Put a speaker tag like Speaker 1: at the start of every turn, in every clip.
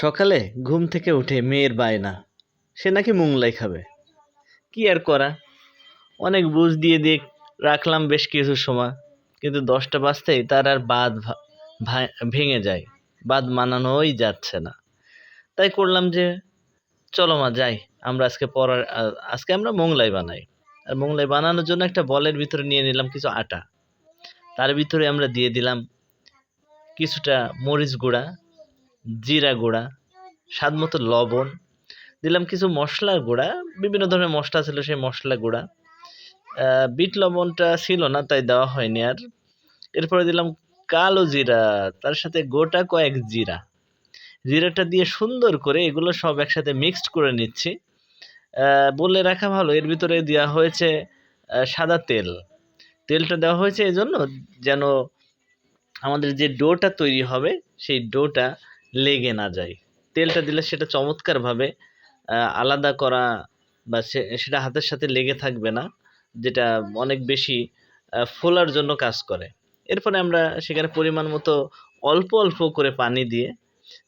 Speaker 1: সকালে ঘুম থেকে উঠে মেয়ের বায়না। সে নাকি মোংলাই খাবে। কি আর করা? অনেক বুঝ দিয়ে দিয়ে রাখলাম বেশ কিছু সময়। কিন্তু দশটা বাজতেই তার আর বাদ ভেঙে যায়। বাদ মানানোই যাচ্ছে না। তাই করলাম যে, চলো মা, যাই। আমরা আজকে পরার আজকে আমরা মোংলাই বানাই। আর মোংলাই বানানোর জন্য একটা বলের ভিতরে নিয়ে নিলাম কিছু আটা। তার ভিতরে আমরা দিয়ে দিলাম কিছুটা মরিচ গুঁড়া। জিরা গুঁড়া, স্বাদ মতো লবণ, দিলাম কিছু মশলা গুঁড়া, বিভিন্ন ধরনের মশলা ছিল সেই মশলা গুঁড়া। বিট লবণটা ছিল না, তাই দেওয়া হয়নি আর। এরপরে দিলাম কালো জিরা, তার সাথে গোটা কয়েক জিরা। জিরাটা দিয়ে সুন্দর করে এগুলো সব একসাথে মিক্সড করে নিচ্ছি। বলে রাখা ভালো, এর ভিতরে দেওয়া হয়েছে সাদা তেল। তেলটা দেওয়া হয়েছে এই জন্য যেন আমাদের যে ডোটা তৈরি হবে, সেই ডোটা লেগে না যায়। তেলটা দিলে সেটা চমৎকারভাবে আলাদা করা বা সেটা হাতের সাথে লেগে থাকবে না, যেটা অনেক বেশি ফোলার জন্য কাজ করে। এরপরে আমরা সেখানে পরিমাণ মতো অল্প অল্প করে পানি দিয়ে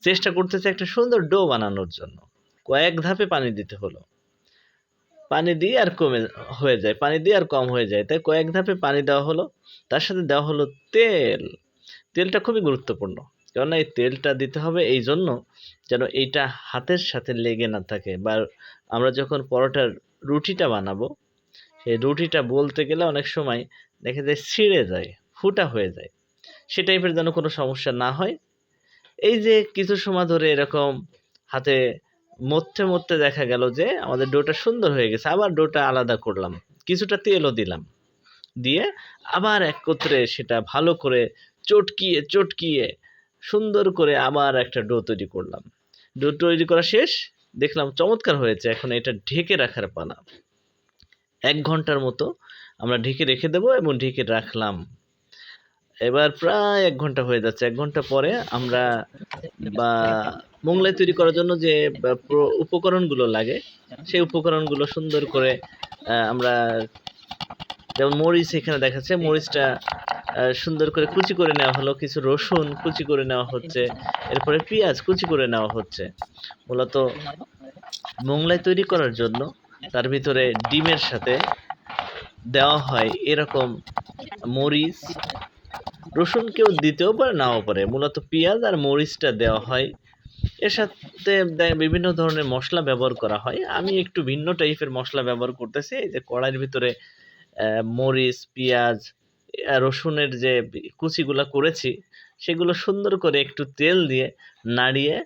Speaker 1: চেষ্টা করতেছি একটা সুন্দর ডো বানানোর জন্য। কয়েক ধাপে পানি দিতে হলো। পানি দিয়ে আর কমে হয়ে যায়, পানি দিয়ে আর কম হয়ে যায়। তাই কয়েক ধাপে পানি দেওয়া হলো। তার সাথে দেওয়া হলো তেল। তেলটা খুবই গুরুত্বপূর্ণ। কেননা এই তেলটা দিতে হবে এই জন্য যেন এইটা হাতের সাথে লেগে না থাকে বা আমরা যখন পরোটার রুটিটা বানাবো, সেই রুটিটা বলতে গেলে অনেক সময় দেখা যায় ছিঁড়ে যায়, ফুটা হয়ে যায়। সে টাইপের যেন কোনো সমস্যা না হয়। এই যে কিছু সময় ধরে এরকম হাতে মধ্যে মধ্যে দেখা গেল যে আমাদের ডোটা সুন্দর হয়ে গেছে, আবার ডোটা আলাদা করলাম, কিছুটা তেলও দিলাম। দিয়ে আবার একত্রে সেটা ভালো করে চটকিয়ে চটকিয়ে সুন্দর করে আবার একটা ডো তৈরি করলাম। ডো তৈরি করা শেষ, দেখলাম চমৎকার হয়েছে, এখন এটা ঢেকে রাখার পালা। এক ঘণ্টার মতো আমরা ঢেকে রেখে দেবো এবং ঢেকে রাখলাম। এবার প্রায় এক ঘণ্টা হয়ে যাচ্ছে, এক ঘণ্টা পরে আমরা বা মোংলাই তৈরি করার জন্য যে উপকরণগুলো লাগে, সেই উপকরণগুলো সুন্দর করে আমরা যেমন মরিচ এখানে দেখাচ্ছে, মরিচটা সুন্দর করে কুচি করে নেওয়া হলো, কিছু রসুন কুচি করে নেওয়া হচ্ছে, এরপরে পেঁয়াজ কুচি করে নেওয়া হচ্ছে। মূলত মোংলাই তৈরি করার জন্য তার ভিতরে ডিমের সাথে দেওয়া হয় এরকম মরিচ। রসুন কেউ দিতেও পারে, নাও পারে। মূলত পেঁয়াজ আর মরিচটা দেওয়া হয়। এর সাথে বিভিন্ন ধরনের মশলা ব্যবহার করা হয়। আমি একটু ভিন্ন টাইপের মশলা ব্যবহার করতেছি, এই যে কড়াইয়ের ভিতরে মরিচ, পেঁয়াজ রসুনের যে কুচিগুলো করেছি, সেগুলো সুন্দর করে একটু তেল দিয়ে নাড়িয়ে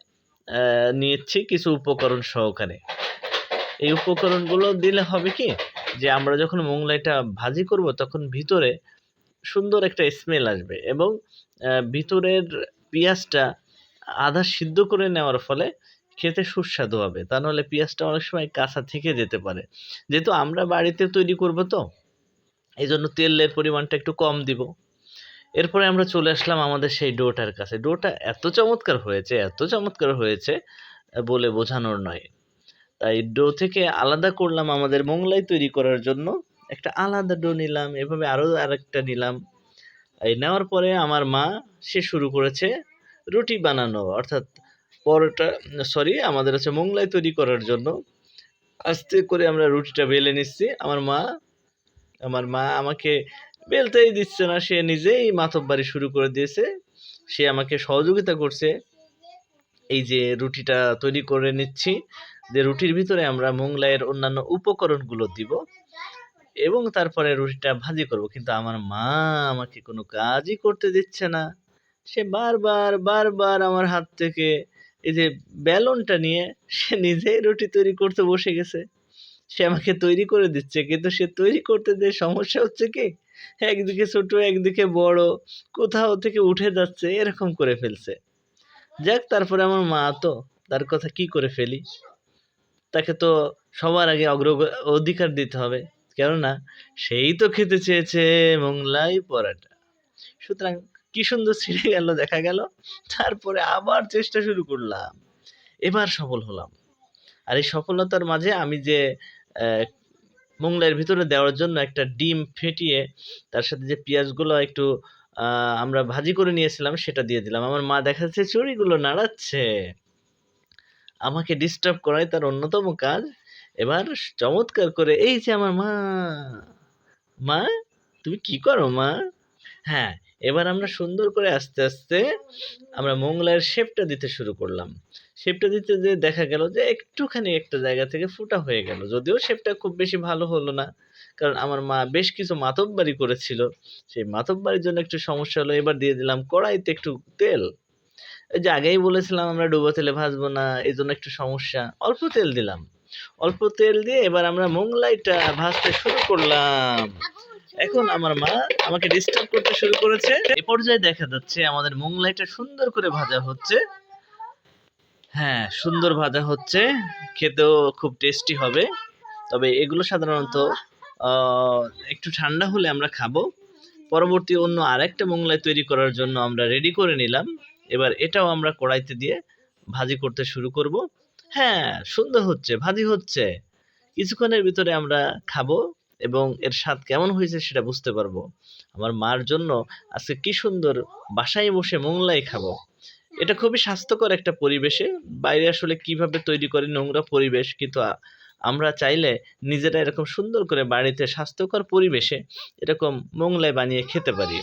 Speaker 1: নিচ্ছি কিছু উপকরণ সহকারে। এই উপকরণগুলো দিলে হবে কি, যে আমরা যখন মোংলাইটা ভাজি করব, তখন ভিতরে সুন্দর একটা স্মেল আসবে এবং ভিতরের পেঁয়াজটা আধা সিদ্ধ করে নেওয়ার ফলে খেতে সুস্বাদু হবে। তা নাহলে পেঁয়াজটা অনেক সময় কাঁচা থেকে যেতে পারে। যেহেতু আমরা বাড়িতে তৈরি করব তো এই জন্য তেলের পরিমাণটা একটু কম দিব। এরপরে আমরা চলে আসলাম আমাদের সেই ডোটার কাছে। ডোটা এত চমৎকার হয়েছে, এত চমৎকার হয়েছে বলে বোঝানোর নয়। তাই ডো থেকে আলাদা করলাম আমাদের মোংলাই তৈরি করার জন্য। একটা আলাদা ডো নিলাম, এভাবে আরও আরেকটা নিলাম। এই নেওয়ার পরে আমার মা, সে শুরু করেছে রুটি বানানো, অর্থাৎ পরোটা, সরি, আমাদের হচ্ছে মোংলাই তৈরি করার জন্য। আস্তে করে আমরা রুটিটা বেলে নিচ্ছি। আমার মা আমার মা আমাকে বেলতেই দিচ্ছে না, সে নিজেই মাতব্বারি শুরু করে দিয়েছে। সে আমাকে সহযোগিতা করছে। এই যে রুটিটা তৈরি করে নিচ্ছি, যে রুটির ভিতরে আমরা মোংলাইয়ের অন্যান্য উপকরণগুলো দিব এবং তারপরে রুটিটা ভাজি করব। কিন্তু আমার মা আমাকে কোনো কাজই করতে দিচ্ছে না। সে বারবার বারবার আমার হাত থেকে এই যে বেলনটা নিয়ে সে নিজেই রুটি তৈরি করতে বসে গেছে। সে আমাকে তৈরি করে দিচ্ছে, কিন্তু সে তৈরি করতে যে সমস্যা হচ্ছে কি? একদিকে ছোট, একদিকে বড়, কোথাও থেকে উঠে যাচ্ছে, এরকম করে ফেলছে। যাক, তারপরে আমার মা তো তার কথা কি করে ফেলি? তাকে তো সবার আগে অগ্র অধিকার দিতে হবে, কেননা সেই তো খেতে চেয়েছে মোংলাই পরাটা। সুতরাং কি সুন্দর ছিঁড়ে গেল, দেখা গেল, তারপরে আবার চেষ্টা শুরু করলাম। এবার সফল হলাম। আর এই সফলতার মাঝে আমি যে মোংলাইয়ের ভিতরে দেওয়ার জন্য একটা ডিম ফেটিয়ে তার সাথে যে পেঁয়াজগুলো একটু আমরা ভাজি করে নিয়েছিলাম সেটা দিয়ে দিলাম। আমার মা দেখা যাচ্ছে চুড়িগুলো নাড়াচ্ছে। আমাকে ডিস্টার্ব করাই তার অন্যতম কাজ। এবার চমৎকার করে, এই যে আমার মা। মা, তুমি কি করো মা? হ্যাঁ এবার আমরা সুন্দর করে আস্তে আস্তে আমরা মোংলার শেপটা দিতে শুরু করলাম। শেপটা দিতে যে দেখা গেল যে একটুখানি একটা জায়গা থেকে ফুটা হয়ে গেল। যদিও শেপটা খুব বেশি ভালো হলো না, কারণ আমার মা বেশ কিছু মাতব্বারি করেছিল। সেই মাতব্বারির জন্য একটু সমস্যা হলো। এবার দিয়ে দিলাম কড়াইতে একটু তেল। যে আগেই বলেছিলাম আমরা ডুবো তেলে ভাজবো না, এই জন্য একটু সমস্যা। অল্প তেল দিলাম। অল্প তেল দিয়ে এবার আমরা মোংলাইটা ভাজতে শুরু করলাম। এখন আমার মা আমাকে ডিস্টার্ব করতে শুরু করেছে। এ পর্যায়ে দেখা যাচ্ছে আমাদের মোংলাইটা সুন্দর করে ভাজা হচ্ছে। হ্যাঁ সুন্দর ভাজা হচ্ছে। খেতেও খুব টেস্টি হবে। তবে এগুলো সাধারণত একটু ঠান্ডা হলে আমরা খাব। পরবর্তী অন্য আরেকটা মোংলাই তৈরি করার জন্য আমরা রেডি করে নিলাম। এবার এটাও আমরা কড়াইতে দিয়ে ভাজি করতে শুরু করব। হ্যাঁ সুন্দর হচ্ছে, ভাজি হচ্ছে। কিছুক্ষণের ভিতরে আমরা খাব। এবং এর স্বাদ কেমন হয়েছে সেটা বুঝতে পারব। আমার মার জন্য আজকে কি সুন্দর বাসায় বসে মোংলাই খাব। এটা খুবই স্বাস্থ্যকর একটা পরিবেশে। বাইরে আসলে কীভাবে তৈরি করে নোংরা পরিবেশ, কিন্তু আমরা চাইলে নিজেরা এরকম সুন্দর করে বাড়িতে স্বাস্থ্যকর পরিবেশে এরকম মোংলাই বানিয়ে খেতে পারি।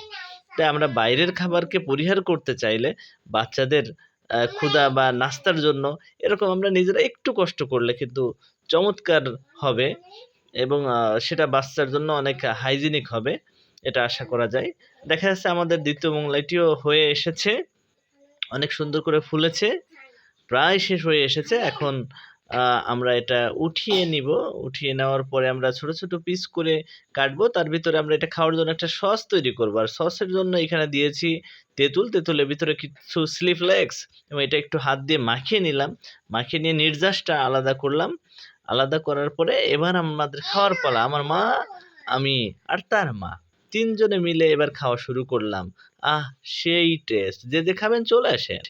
Speaker 1: তাই আমরা বাইরের খাবারকে পরিহার করতে চাইলে বাচ্চাদের ক্ষুধা বা নাস্তার জন্য এরকম আমরা নিজেরা একটু কষ্ট করলে কিন্তু চমৎকার হবে। এবং সেটা বাচ্চার জন্য অনেক হাইজিনিক হবে এটা আশা করা যায়। দেখা যাচ্ছে আমাদের দ্বিতীয় মোংলাইটিও হয়ে এসেছে অনেক সুন্দর করে ফুলেছে প্রায় শেষ হয়ে এসেছে। এখন আমরা এটা উঠিয়ে নিব। উঠিয়ে নেওয়ার পরে আমরা ছোট ছোট পিস করে কাটবো। তার ভিতরে আমরা এটা খাওয়ার জন্য একটা সস তৈরি করব। আর সসের জন্য এখানে দিয়েছি তেঁতুল। তেঁতুলের ভিতরে কিছু স্লিপ লেগস এবং এটা একটু হাত দিয়ে মাখিয়ে নিলাম। মাখিয়ে নিয়ে নির্যাসটা আলাদা করলাম। আলাদা করার পরে এবার আমাদের খাওয়ার পালা। আমার মা, আমি আর তার মা তিনজনে মিলে এবার খাওয়া শুরু করলাম। আহ, সেই টেস্ট যে যে খাবেন চলে আসেন